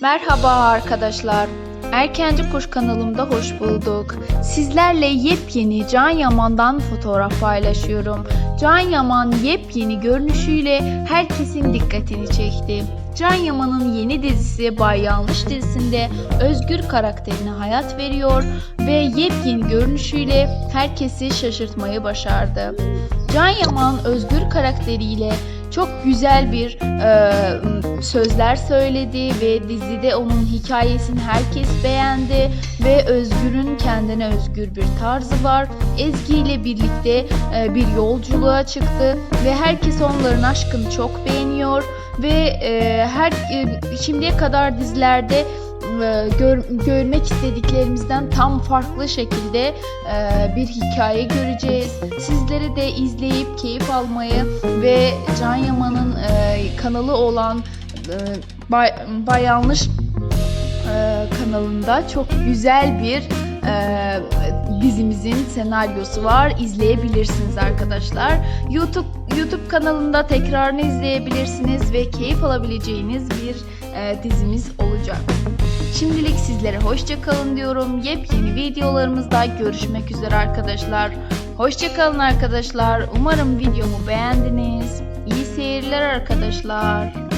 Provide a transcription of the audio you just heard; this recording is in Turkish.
Merhaba arkadaşlar. Erkenci Kuş kanalımda hoş bulduk. Sizlerle yepyeni Can Yaman'dan fotoğraf paylaşıyorum. Can Yaman yepyeni görünüşüyle herkesin dikkatini çekti. Can Yaman'ın yeni dizisi Bay Yanlış dizisinde Özgür karakterine hayat veriyor ve yepyeni görünüşüyle herkesi şaşırtmayı başardı. Can Yaman Özgür karakteriyle çok güzel bir e, sözler söyledi ve dizide onun hikayesini herkes beğendi ve Özgür'ün kendine özgür bir tarzı var. Ezgi ile birlikte e, bir yolculuğa çıktı ve herkes onların aşkını çok beğeniyor ve e, her e, şimdiye kadar dizilerde gör, görmek istediklerimizden tam farklı şekilde e, bir hikaye göreceğiz. Sizleri de izleyip keyif almayı ve Can Yaman'ın e, kanalı olan Bay, Bay Yanlış e, kanalında çok güzel bir e, dizimizin senaryosu var. İzleyebilirsiniz arkadaşlar. YouTube YouTube kanalında tekrarını izleyebilirsiniz ve keyif alabileceğiniz bir e, dizimiz olacak. Şimdilik sizlere hoşça kalın diyorum. Yepyeni videolarımızda görüşmek üzere arkadaşlar. Hoşça kalın arkadaşlar. Umarım videomu beğendiniz. İyi seyirler arkadaşlar.